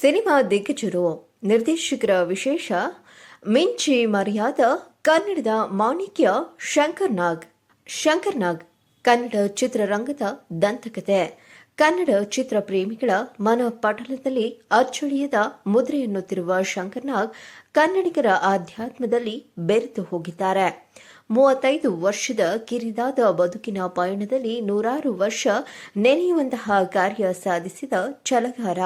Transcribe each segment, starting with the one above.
Cinema ದಿಗ್ಗಜರು, ನಿರ್ದೇಶಕರ ವಿಶೇಷ ಮಿಂಚಿ ಮರ್ಯಾದ, ಕನ್ನಡದ ಮಾಣಿಕ್ಯ ಶಂಕರ್ ನಾಗ್. ಶಂಕರ್ ನಾಗ್, ಕನ್ನಡ ಚಿತ್ರರಂಗದ ದಂತಕತೆ. ಕನ್ನಡ ಚಿತ್ರ ಪ್ರೇಮಿಗಳ ಮನ ಪಟಲದಲ್ಲಿ ಅಚ್ಚಳಿಯದ ಮುದ್ರೆಯನ್ನುತ್ತಿರುವ ಶಂಕರ್ ನಾಗ್ ಕನ್ನಡಿಗರ ಆಧ್ಯಾತ್ಮದಲ್ಲಿ ಬೆರೆತು ಹೋಗಿದ್ದಾರೆ. ಮೂವತ್ತೈದು ವರ್ಷದ ಕಿರಿದಾದ ಬದುಕಿನ ಪಯಣದಲ್ಲಿ ನೂರಾರು ವರ್ಷ ನೆನೆಯುವಂತಹ ಕಾರ್ಯ ಸಾಧಿಸಿದ ಛಲಗಾರ.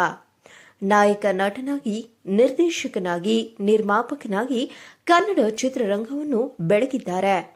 ನಾಯಕ ನಟನಾಗಿ, ನಿರ್ದೇಶಕನಾಗಿ, ನಿರ್ಮಾಪಕನಾಗಿ ಕನ್ನಡ ಚಿತ್ರರಂಗವನ್ನು ಬೆಳಗಿದ್ದಾರೆ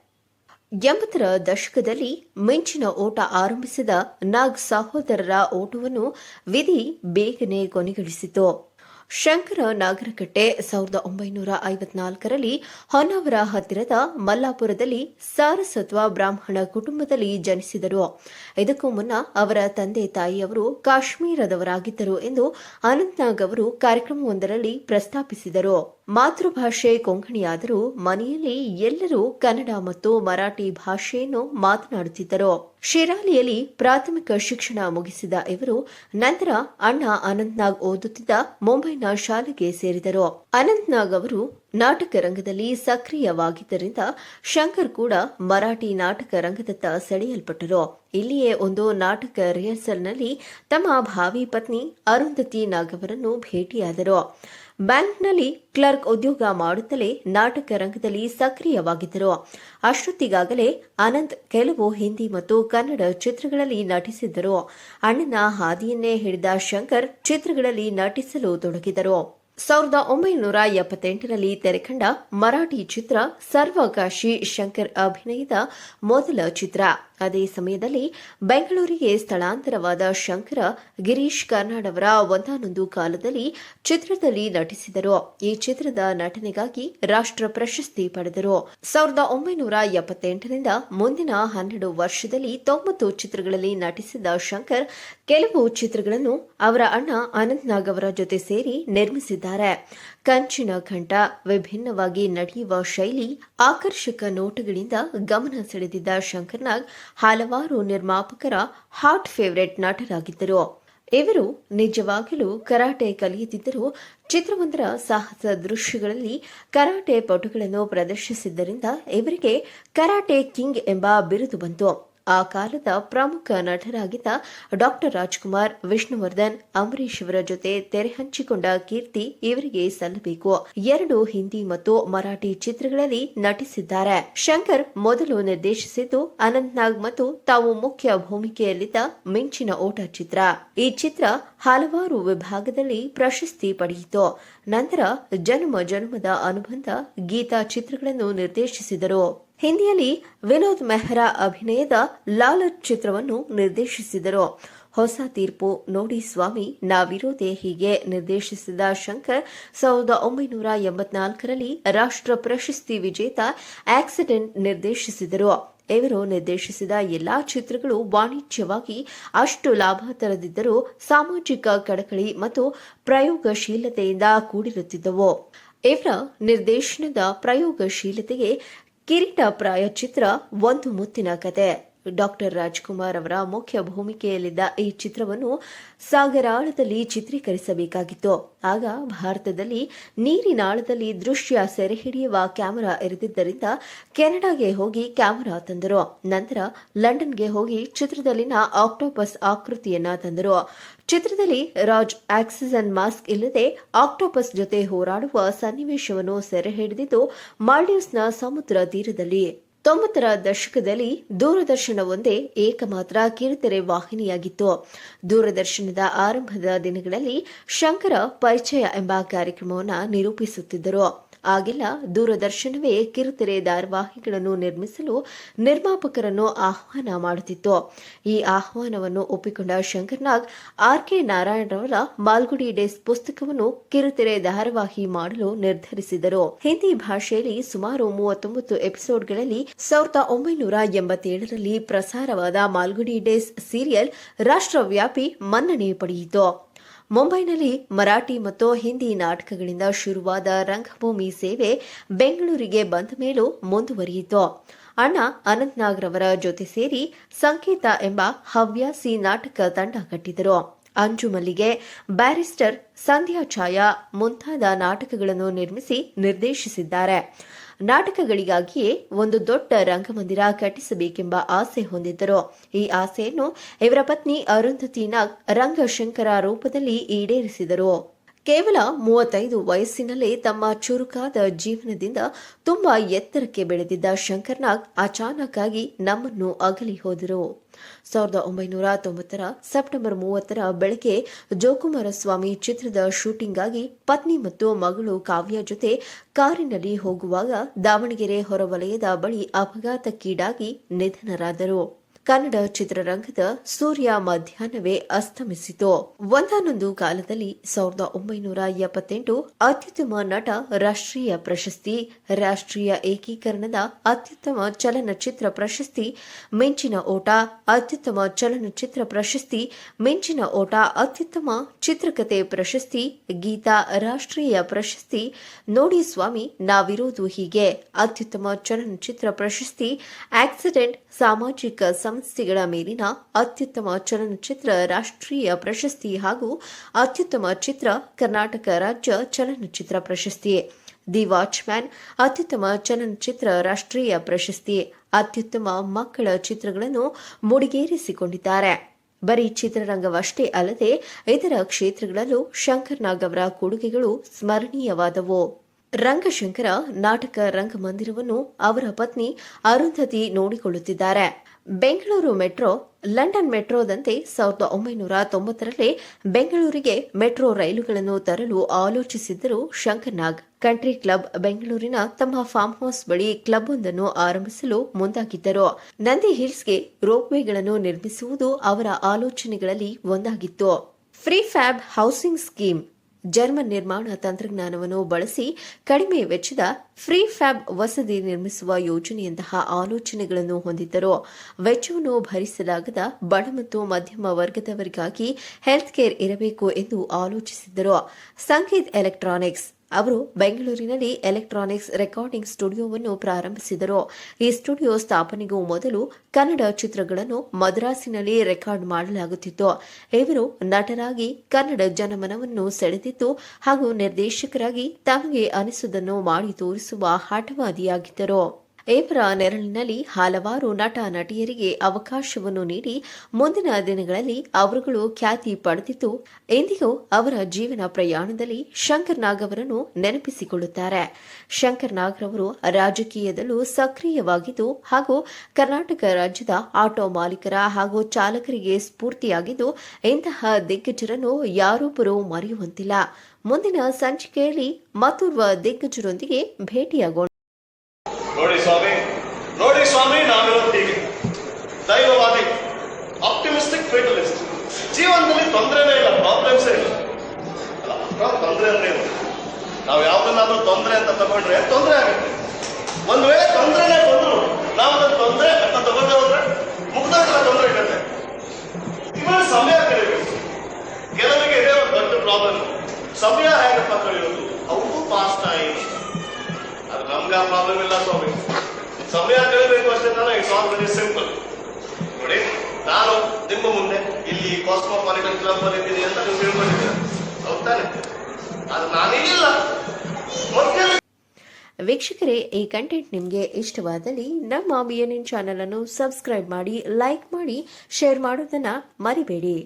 ಎಂಬತ್ತರ ದಶಕದಲ್ಲಿ ಮಿಂಚಿನ ಓಟ ಆರಂಭಿಸಿದ ನಾಗ್ ಸಹೋದರರ ಓಟವನ್ನು ವಿಧಿ ಬೇಗನೆ ಕೊನೆಗೊಳಿಸಿತು. ಶಂಕರ ನಾಗರಕಟ್ಟೆ ಸಾವಿರದ ಒಂಬೈನೂರ ಐವತ್ನಾಲ್ಕರಲ್ಲಿ ಹೊನ್ನಾವರ ಹತ್ತಿರದ ಮಲ್ಲಾಪುರದಲ್ಲಿ ಸಾರಸತ್ವ ಬ್ರಾಹ್ಮಣ ಕುಟುಂಬದಲ್ಲಿ ಜನಿಸಿದರು. ಇದಕ್ಕೂ ಮುನ್ನ ಅವರ ತಂದೆ ತಾಯಿಯವರು ಕಾಶ್ಮೀರದವರಾಗಿದ್ದರು ಎಂದು ಅನಂತ್ನಾಗ್ ಅವರು ಕಾರ್ಯಕ್ರಮವೊಂದರಲ್ಲಿ ಪ್ರಸ್ತಾಪಿಸಿದರು. ಮಾತೃಭಾಷೆ ಕೊಂಕಣಿಯಾದರೂ ಮನೆಯಲ್ಲಿ ಎಲ್ಲರೂ ಕನ್ನಡ ಮತ್ತು ಮರಾಠಿ ಭಾಷೆಯನ್ನು ಮಾತನಾಡುತ್ತಿದ್ದರು. ಶಿರಾಲಿಯಲ್ಲಿ ಪ್ರಾಥಮಿಕ ಶಿಕ್ಷಣ ಮುಗಿಸಿದ ಇವರು ನಂತರ ಅಣ್ಣ ಅನಂತ್ನಾಗ್ ಓದುತ್ತಿದ್ದ ಮುಂಬೈನ ಶಾಲೆಗೆ ಸೇರಿದರು. ಅನಂತ್ನಾಗ್ ಅವರು ನಾಟಕ ರಂಗದಲ್ಲಿ ಸಕ್ರಿಯವಾಗಿದ್ದರಿಂದ ಶಂಕರ್ ಕೂಡ ಮರಾಠಿ ನಾಟಕ ರಂಗದತ್ತ ಸೆಳೆಯಲ್ಪಟ್ಟರು. ಇಲ್ಲಿಯೇ ಒಂದು ನಾಟಕ ರಿಹರ್ಸಲ್ನಲ್ಲಿ ತಮ್ಮ ಭಾವಿ ಪತ್ನಿ ಅರುಂಧತಿ ನಾಗ್ ಅವರನ್ನು ಭೇಟಿಯಾದರು. ಬ್ಯಾಂಕ್ನಲ್ಲಿ ಕ್ಲರ್ಕ್ ಉದ್ಯೋಗ ಮಾಡುತ್ತಲೇ ನಾಟಕ ರಂಗದಲ್ಲಿ ಸಕ್ರಿಯವಾಗಿದ್ದರು. ಅಷ್ಟೊತ್ತಿಗಾಗಲೇ ಅನಂತ್ ಕೆಲವು ಹಿಂದಿ ಮತ್ತು ಕನ್ನಡ ಚಿತ್ರಗಳಲ್ಲಿ ನಟಿಸಿದ್ದರು. ಅಣ್ಣನ ಹಾದಿಯನ್ನೇ ಹಿಡಿದ ಶಂಕರ್ ಚಿತ್ರಗಳಲ್ಲಿ ನಟಿಸಲು ತೊಡಗಿದರು ಸಾವಿರದ ಒಂಬೈನೂರ ಎಪ್ಪತ್ತೆಂಟರಲ್ಲಿ ತೆರೆಕಂಡ ಮರಾಠಿ ಚಿತ್ರ ಸರ್ವಕಾಶಿ ಶಂಕರ್ ಅಭಿನಯದ ಮೊದಲ ಚಿತ್ರ. ಅದೇ ಸಮಯದಲ್ಲಿ ಬೆಂಗಳೂರಿಗೆ ಸ್ಥಳಾಂತರವಾದ ಶಂಕರ ಗಿರೀಶ್ ಕರ್ನಾಡ್ ಅವರ ಒಂದಾನೊಂದು ಕಾಲದಲ್ಲಿ ಚಿತ್ರದಲ್ಲಿ ನಟಿಸಿದರು. ಈ ಚಿತ್ರದ ನಟನೆಗಾಗಿ ರಾಷ್ಟ್ರ ಪ್ರಶಸ್ತಿ ಪಡೆದರು. ಸಾವಿರದ ಒಂಬೈನೂರ ಎಪ್ಪತ್ತೆಂಟರಿಂದ ಮುಂದಿನ ಹನ್ನೆರಡು ವರ್ಷದಲ್ಲಿ ತೊಂಬತ್ತು ಚಿತ್ರಗಳಲ್ಲಿ ನಟಿಸಿದ ಶಂಕರ್ ಕೆಲವು ಚಿತ್ರಗಳನ್ನು ಅವರ ಅಣ್ಣ ಅನಂತ್ನಾಗ್ ಅವರ ಜೊತೆ ಸೇರಿ ನಿರ್ಮಿಸಿದ್ದಾರೆ. ಕಂಚಿನ ಕಂಠ ವಿಭಿನ್ನವಾಗಿ ನಡೆಯುವ ಶೈಲಿ ಆಕರ್ಷಕ ನೋಟಗಳಿಂದ ಗಮನ ಸೆಳೆದಿದ್ದ ಶಂಕರ್ನಾಗ್ ಹಲವಾರು ನಿರ್ಮಾಪಕರ ಹಾಟ್ ಫೇವರೇಟ್ ನಟರಾಗಿದ್ದರು. ಇವರು ನಿಜವಾಗಲೂ ಕರಾಟೆ ಕಲಿಯುತ್ತಿದ್ದರೂ ಚಿತ್ರವೊಂದರ ಸಾಹಸ ದೃಶ್ಯಗಳಲ್ಲಿ ಕರಾಟೆ ಪಟುಗಳನ್ನು ಪ್ರದರ್ಶಿಸಿದ್ದರಿಂದ ಇವರಿಗೆ ಕರಾಟೆ ಕಿಂಗ್ ಎಂಬ ಬಿರುದು ಬಂತು. ಆ ಕಾಲದ ಪ್ರಮುಖ ನಟರಾಗಿದ್ದ ಡಾಕ್ಟರ್ ರಾಜ್ಕುಮಾರ್, ವಿಷ್ಣುವರ್ಧನ್, ಅಂಬರೀಶ್ ಅವರ ಜೊತೆ ತೆರೆ ಹಂಚಿಕೊಂಡ ಕೀರ್ತಿ ಇವರಿಗೆ ಸಲ್ಲಬೇಕು. ಎರಡು ಹಿಂದಿ ಮತ್ತು ಮರಾಠಿ ಚಿತ್ರಗಳಲ್ಲಿ ನಟಿಸಿದ್ದಾರೆ. ಶಂಕರ್ ಮೊದಲು ನಿರ್ದೇಶಿಸಿದ್ದು ಅನಂತ್ನಾಗ್ ಮತ್ತು ತಾವು ಮುಖ್ಯ ಭೂಮಿಕೆಯಲ್ಲಿದ್ದ ಮಿಂಚಿನ ಓಟ ಚಿತ್ರ. ಈ ಚಿತ್ರ ಹಲವಾರು ವಿಭಾಗದಲ್ಲಿ ಪ್ರಶಸ್ತಿ ಪಡೆಯಿತು. ನಂತರ ಜನ್ಮ ಜನ್ಮದ ಅನುಬಂಧ ಗೀತಾ ಚಿತ್ರಗಳನ್ನು ನಿರ್ದೇಶಿಸಿದರು. ಹಿಂದಿಯಲ್ಲಿ ವಿನೋದ್ ಮೆಹ್ರಾ ಅಭಿನಯದ ಲಾಲಟ್ ಚಿತ್ರವನ್ನು ನಿರ್ದೇಶಿಸಿದರು. ಹೊಸ ತೀರ್ಪು ನೋಡಿ ಸ್ವಾಮಿ, ನಾವಿರೋದೆ ಹೀಗೆ ನಿರ್ದೇಶಿಸಿದ ಶಂಕರ್ ಸಾವಿರದ ಒಂಬೈನೂರ ಎಂಬತ್ನಾಲ್ಕರಲ್ಲಿ ರಾಷ್ಟ್ರ ಪ್ರಶಸ್ತಿ ವಿಜೇತ ಆಕ್ಸಿಡೆಂಟ್ ನಿರ್ದೇಶಿಸಿದರು. ಇವರು ನಿರ್ದೇಶಿಸಿದ ಎಲ್ಲಾ ಚಿತ್ರಗಳು ವಾಣಿಜ್ಯವಾಗಿ ಅಷ್ಟು ಲಾಭ ತರದಿದ್ದರೂ ಸಾಮಾಜಿಕ ಕಳಕಳಿ ಮತ್ತು ಪ್ರಯೋಗಶೀಲತೆಯಿಂದ ಕೂಡಿರುತ್ತಿದ್ದವು. ಇವರ ನಿರ್ದೇಶನದ ಪ್ರಯೋಗಶೀಲತೆಗೆ ಕಿರೀಟಪ್ರಾಯ ಚಿತ್ರ ಒಂದು ಮುತ್ತಿನ ಕತೆ. ಡಾಕ್ಟರ್ ರಾಜ್ಕುಮಾರ್ ಅವರ ಮುಖ್ಯ ಭೂಮಿಕೆಯಲ್ಲಿದ್ದ ಈ ಚಿತ್ರವನ್ನು ಸಾಗರಾಳದಲ್ಲಿ ಚಿತ್ರೀಕರಿಸಬೇಕಾಗಿತ್ತು. ಆಗ ಭಾರತದಲ್ಲಿ ನೀರಿನಾಳದಲ್ಲಿ ದೃಶ್ಯ ಸೆರೆ ಹಿಡಿಯುವ ಕ್ಯಾಮೆರಾ ಇರದಿದ್ದರಿಂದ ಕೆನಡಾಗೆ ಹೋಗಿ ಕ್ಯಾಮೆರಾ ತಂದರು. ನಂತರ ಲಂಡನ್ಗೆ ಹೋಗಿ ಚಿತ್ರದಲ್ಲಿನ ಆಕ್ಟೋಪಸ್ ಆಕೃತಿಯನ್ನ ತಂದರು. ಚಿತ್ರದಲ್ಲಿ ರಾಜ್ ಆಕ್ಸಿಜನ್ ಮಾಸ್ಕ್ ಇಲ್ಲದೆ ಆಕ್ಟೋಪಸ್ ಜೊತೆ ಹೋರಾಡುವ ಸನ್ನಿವೇಶವನ್ನು ಸೆರೆ ಹಿಡಿದಿದ್ದು ಮಾಲ್ಡೀವ್ಸ್ನ ಸಮುದ್ರ ತೀರದಲ್ಲಿ. ತೊಂಬತ್ತರ ದಶಕದಲ್ಲಿ ದೂರದರ್ಶನವೊಂದೇ ಏಕಮಾತ್ರ ಕಿರುತೆರೆ ವಾಹಿನಿಯಾಗಿತ್ತು. ದೂರದರ್ಶನದ ಆರಂಭದ ದಿನಗಳಲ್ಲಿ ಶಂಕರ ಪರಿಚಯ ಎಂಬ ಕಾರ್ಯಕ್ರಮವನ್ನು ನಿರೂಪಿಸುತ್ತಿದ್ದರು. ಆಗೆಲ್ಲ. ದೂರದರ್ಶನವೇ ಕಿರುತೆರೆ ಧಾರಾವಾಹಿಗಳನ್ನು ನಿರ್ಮಿಸಲು ನಿರ್ಮಾಪಕರನ್ನು ಆಹ್ವಾನ ಮಾಡುತ್ತಿತ್ತು. ಈ ಆಹ್ವಾನವನ್ನು ಒಪ್ಪಿಕೊಂಡ ಶಂಕರ್ನಾಗ್, ಆರ್ ಕೆ ನಾರಾಯಣರವರ ಮಾಲ್ಗುಡಿ ಡೇಸ್ ಪುಸ್ತಕವನ್ನು ಕಿರುತೆರೆ ಧಾರಾವಾಹಿ ಮಾಡಲು ನಿರ್ಧರಿಸಿದರು. ಹಿಂದಿ ಭಾಷೆಯಲ್ಲಿ ಸುಮಾರು ಮೂವತ್ತೊಂಬತ್ತು ಎಪಿಸೋಡ್ಗಳಲ್ಲಿ ಸಾವಿರದ ಒಂಬೈನೂರ ಎಂಬತ್ತೇಳರಲ್ಲಿ ಪ್ರಸಾರವಾದ ಮಾಲ್ಗುಡಿ ಡೇಸ್ ಸೀರಿಯಲ್ ರಾಷ್ಟ್ರವ್ಯಾಪಿ ಮನ್ನಣೆ ಪಡೆಯಿತು. ಮುಂಬೈನಲ್ಲಿ ಮರಾಠಿ ಮತ್ತು ಹಿಂದಿ ನಾಟಕಗಳಿಂದ ಶುರುವಾದ ರಂಗಭೂಮಿ ಸೇವೆ ಬೆಂಗಳೂರಿಗೆ ಬಂದ ಮೇಲೂ ಮುಂದುವರಿಯಿತು. ಅಣ್ಣ ಅನಂತ್ನಾಗ್ರವರ ಜೊತೆ ಸೇರಿ ಸಂಕೇತ ಎಂಬ ಹವ್ಯಾಸಿ ನಾಟಕ ತಂಡ ಕಟ್ಟಿದರು. ಅಂಜುಮಲ್ಲಿಗೆ ಬ್ಯಾರಿಸ್ಟರ್ ಸಂಧ್ಯಾ ಛಾಯಾ ಮುಂತಾದ ನಾಟಕಗಳನ್ನು ನಿರ್ಮಿಸಿ ನಿರ್ದೇಶಿಸಿದ್ದಾರೆ. ನಾಟಕಗಳಿಗಾಗಿಯೇ ಒಂದು ದೊಡ್ಡ ರಂಗಮಂದಿರ ಕಟ್ಟಿಸಬೇಕೆಂಬ ಆಸೆ ಹೊಂದಿದ್ದರು. ಈ ಆಸೆಯನ್ನು ಇವರ ಪತ್ನಿ ಅರುಂಧತಿ ನಾಗ್ ರಂಗಶಂಕರ ರೂಪದಲ್ಲಿ ಈಡೇರಿಸಿದರು. ಕೇವಲ ಮೂವತ್ತೈದು ವಯಸ್ಸಿನಲ್ಲೇ ತಮ್ಮ ಚುರುಕಾದ ಜೀವನದಿಂದ ತುಂಬಾ ಎತ್ತರಕ್ಕೆ ಬೆಳೆದಿದ್ದ ಶಂಕರ್ನಾಗ್ ಅಚಾನಕ್ ಆಗಿ ನಮ್ಮನ್ನು ಅಗಲಿ ಹೋದರು. ಸಾವಿರದ ಒಂಬೈನೂರ ತೊಂಬತ್ತರ ಸೆಪ್ಟೆಂಬರ್ ಮೂವತ್ತರ ಬೆಳಗ್ಗೆ ಜೋಕುಮಾರಸ್ವಾಮಿ ಚಿತ್ರದ ಶೂಟಿಂಗ್ಗಾಗಿ ಪತ್ನಿ ಮತ್ತು ಮಗಳು ಕಾವ್ಯ ಜೊತೆ ಕಾರಿನಲ್ಲಿ ಹೋಗುವಾಗ ದಾವಣಗೆರೆ ಹೊರವಲಯದ ಬಳಿ ಅಪಘಾತಕ್ಕೀಡಾಗಿ ನಿಧನರಾದರು. ಕನ್ನಡ ಚಿತ್ರರಂಗದ ಸೂರ್ಯ ಮಧ್ಯಾಹ್ನವೇ ಅಸ್ತಮಿಸಿತು. ಒಂದಾನೊಂದು ಕಾಲದಲ್ಲಿ ಸಾವಿರದ ಒಂಬೈನೂರ ಎಪ್ಪತ್ತೆಂಟು ಅತ್ಯುತ್ತಮ ನಟ, ರಾಷ್ಟ್ರೀಯ ಪ್ರಶಸ್ತಿ, ರಾಷ್ಟ್ರೀಯ ಏಕೀಕರಣದ ಅತ್ಯುತ್ತಮ ಚಲನಚಿತ್ರ ಪ್ರಶಸ್ತಿ, ಮಿಂಚಿನ ಓಟ, ಅತ್ಯುತ್ತಮ ಚಲನಚಿತ್ರ ಪ್ರಶಸ್ತಿ, ಮಿಂಚಿನ ಓಟ, ಅತ್ಯುತ್ತಮ ಚಿತ್ರಕಥೆ ಪ್ರಶಸ್ತಿ, ಗೀತಾ ರಾಷ್ಟ್ರೀಯ ಪ್ರಶಸ್ತಿ, ನೋಡಿ ಸ್ವಾಮಿ, ನಾವಿರೋದು ಹೀಗೆ. ಅತ್ಯುತ್ತಮ ಚಲನಚಿತ್ರ ಪ್ರಶಸ್ತಿ, ಆಕ್ಸಿಡೆಂಟ್, ಸಾಮಾಜಿಕ ಸಮಸ್ಯೆಗಳ ಮೇಲಿನ ಅತ್ಯುತ್ತಮ ಚಲನಚಿತ್ರ ರಾಷ್ಟ್ರೀಯ ಪ್ರಶಸ್ತಿ ಹಾಗೂ ಅತ್ಯುತ್ತಮ ಚಿತ್ರ ಕರ್ನಾಟಕ ರಾಜ್ಯ ಚಲನಚಿತ್ರ ಪ್ರಶಸ್ತಿ. ದಿ ವಾಚ್ಮ್ಯಾನ್ ಅತ್ಯುತ್ತಮ ಚಲನಚಿತ್ರ ರಾಷ್ಟ್ರೀಯ ಪ್ರಶಸ್ತಿ. ಅತ್ಯುತ್ತಮ ಮಕ್ಕಳ ಚಿತ್ರಗಳನ್ನು ಮುಡಿಗೇರಿಸಿಕೊಂಡಿದ್ದಾರೆ. ಬರೀ ಚಿತ್ರರಂಗವಷ್ಟೇ ಅಲ್ಲದೆ ಇತರ ಕ್ಷೇತ್ರಗಳಲ್ಲೂ ಶಂಕರ್ ನಾಗ್ ಅವರ ಕೊಡುಗೆಗಳು ಸ್ಮರಣೀಯವಾದವು. ರಂಗಶಂಕರ ನಾಟಕ ರಂಗಮಂದಿರವನ್ನು ಅವರ ಪತ್ನಿ ಅರುಂಧತಿ ನೋಡಿಕೊಳ್ಳುತ್ತಿದ್ದಾರೆ. ಬೆಂಗಳೂರು ಮೆಟ್ರೋ, ಲಂಡನ್ ಮೆಟ್ರೋದಂತೆ ಸಾವಿರದ ಒಂಬೈನೂರ ತೊಂಬತ್ತರಲ್ಲಿ ಬೆಂಗಳೂರಿಗೆ ಮೆಟ್ರೋ ರೈಲುಗಳನ್ನು ತರಲು ಆಲೋಚಿಸಿದ್ದರು ಶಂಕರ್ನಾಗ್. ಕಂಟ್ರಿ ಕ್ಲಬ್ ಬೆಂಗಳೂರಿನ ತಮ್ಮ ಫಾರ್ಮ್ ಹೌಸ್ ಬಳಿ ಕ್ಲಬ್ ಒಂದನ್ನು ಆರಂಭಿಸಲು ಮುಂದಾಗಿದ್ದರು. ನಂದಿ ಹಿಲ್ಸ್ಗೆ ರೋಪ್ವೇಗಳನ್ನು ನಿರ್ಮಿಸುವುದು ಅವರ ಆಲೋಚನೆಗಳಲ್ಲಿ ಒಂದಾಗಿತ್ತು. Prefab housing scheme German ನಿರ್ಮಾಣ ತಂತ್ರಜ್ಞಾನವನ್ನು ಬಳಸಿ ಕಡಿಮೆ ವೆಚ್ಚದ ಫ್ರೀ ಫ್ಯಾಬ್ ವಸತಿ ನಿರ್ಮಿಸುವ ಯೋಜನೆಯಂತಹ ಆಲೋಚನೆಗಳನ್ನು ಹೊಂದಿದ್ದರು ವೆಚ್ಚವನ್ನು ಭರಿಸಲಾಗದ ಬಡ ಮತ್ತು ಮಧ್ಯಮ ವರ್ಗದವರಿಗಾಗಿ ಹೆಲ್ತ್ ಕೇರ್ ಇರಬೇಕು ಎಂದು ಆಲೋಚಿಸಿದ್ದರು. ಸಂಗೀತ್ ಎಲೆಕ್ಟ್ರಾನಿಕ್ಸ್ ಅವರು ಬೆಂಗಳೂರಿನಲ್ಲಿ ಎಲೆಕ್ಟ್ರಾನಿಕ್ಸ್ ರೆಕಾರ್ಡಿಂಗ್ ಸ್ಟುಡಿಯೋವನ್ನು ಪ್ರಾರಂಭಿಸಿದರು. ಈ ಸ್ಟುಡಿಯೋ ಸ್ಥಾಪನೆಗೂ ಮೊದಲು ಕನ್ನಡ ಚಿತ್ರಗಳನ್ನು ಮದ್ರಾಸಿನಲ್ಲಿ ರೆಕಾರ್ಡ್ ಮಾಡಲಾಗುತ್ತಿತ್ತು. ಇವರು ನಟರಾಗಿ ಕನ್ನಡ ಜನಮನವನ್ನು ಸೆಳೆದಿತ್ತು ಹಾಗೂ ನಿರ್ದೇಶಕರಾಗಿ ತಮಗೆ ಅನಿಸುವುದನ್ನು ಮಾಡಿ ತೋರಿಸುವ ಹಠವಾದಿಯಾಗಿದ್ದರು. ಇವರ ನೆರಳಿನಲ್ಲಿ ಹಲವಾರು ನಟ ನಟಿಯರಿಗೆ ಅವಕಾಶವನ್ನು ನೀಡಿ ಮುಂದಿನ ದಿನಗಳಲ್ಲಿ ಅವರುಗಳು ಖ್ಯಾತಿ ಪಡೆದಿದ್ದು ಎಂದಿಗೂ ಅವರ ಜೀವನ ಪ್ರಯಾಣದಲ್ಲಿ ಶಂಕರ್ ನಾಗ್ ಅವರನ್ನು ನೆನಪಿಸಿಕೊಳ್ಳುತ್ತಾರೆ. ಶಂಕರ್ ನಾಗ್ ರವರು ರಾಜಕೀಯದಲ್ಲೂ ಸಕ್ರಿಯವಾಗಿದ್ದು ಹಾಗೂ ಕರ್ನಾಟಕ ರಾಜ್ಯದ ಆಟೋ ಮಾಲೀಕರ ಹಾಗೂ ಚಾಲಕರಿಗೆ ಸ್ಫೂರ್ತಿಯಾಗಿದ್ದು, ಇಂತಹ ದಿಗ್ಗಜರನ್ನು ಯಾರೊಬ್ಬರೂ ಮರೆಯುವಂತಿಲ್ಲ. ಮುಂದಿನ ಸಂಚಿಕೆಯಲ್ಲಿ ಮತ್ತೋರ್ವ ದಿಗ್ಗಜರೊಂದಿಗೆ ಭೇಟಿಯಾಗೋಣ. ನೋಡಿ ಸ್ವಾಮಿ ನೋಡಿ ಸ್ವಾಮಿ ನಾವಿರೋದು ಹೀಗೆ. ದೈವವಾದಿ ಆಪ್ಟಿಮಿಸ್ಟಿಕ್ ಫೇಟಲಿಸ್ಟ್ ಜೀವನದಲ್ಲಿ ತೊಂದರೆನೇ ಇಲ್ಲ ಪ್ರಾಬ್ಲಮ್ಸೇ ಇಲ್ಲ. ಅಲ್ಲ ತೊಂದರೆ ಇಲ್ಲ ನಾವು ಯಾವ್ದನ್ನಾದ್ರೂ ತೊಂದರೆ ಅಂತ ತಗೊಂಡ್ರೆ ತೊಂದರೆ ಆಗುತ್ತೆ. ಒಂದ್ ವೇಳೆ ತೊಂದರೆನೇ ಬಂದ್ರು, ನಾವು ಅದನ್ನ ತೊಂದರೆ ಅಂತ ತಗೊಂಡ್ರೆ ಹೋದ್ರೆ ಮುಗ್ದಾಗ ತೊಂದರೆ ಇರುತ್ತೆ. ಇವಾಗ ಸಮಯ ಕಳಿಬೇಕು ಕೆಲವರಿಗೆ ಇದೇ ಒಂದು ದೊಡ್ಡ ಪ್ರಾಬ್ಲಮ್ ಸಮಯ ಹೇಗಪ್ಪ ಕಳೆಯೋದು? ಅವು ಪಾಸ್ ಟೈಮ್ ಅದು ನಮ್ಗೆ ಆ ಪ್ರಾಬ್ಲಮ್ ಇಲ್ಲ ಸ್ವಾಮಿ. ಸಮಯ ಕಳಿಬೇಕು ಅಷ್ಟೇ ತಾನೇ ಇಟ್ಸ್ ಆಲ್ ವೆರಿ ಸಿಂಪಲ್ ನೋಡಿ, ನಾನು ನಿಮ್ಮ ಮುಂದೆ ಇಲ್ಲಿ ಕಾಸ್ಮೋಪಾಲಿಟನ್ ಕ್ಲಬ್ ಅಲ್ಲಿ ಇದ್ದೀನಿ ಅಂತ ನೀವು ತಿಳ್ಕೊಂಡಿದ್ದೀರ? ಹೌದಾನೆ ಅದು ನಾನೇನಿಲ್ಲ ವೀಕ್ಷಕರೇ, ಈ ಕಂಟೆಂಟ್ ನಿಮಗೆ ಇಷ್ಟವಾದಲ್ಲಿ ನಮ್ಮ ಬಿ ಎನ್ ಎನ್ ಅನ್ನು ಸಬ್ಸ್ಕ್ರೈಬ್ ಮಾಡಿ ಲೈಕ್ ಮಾಡಿ ಶೇರ್ ಮಾಡೋದನ್ನ ಮರಿಬೇಡಿ.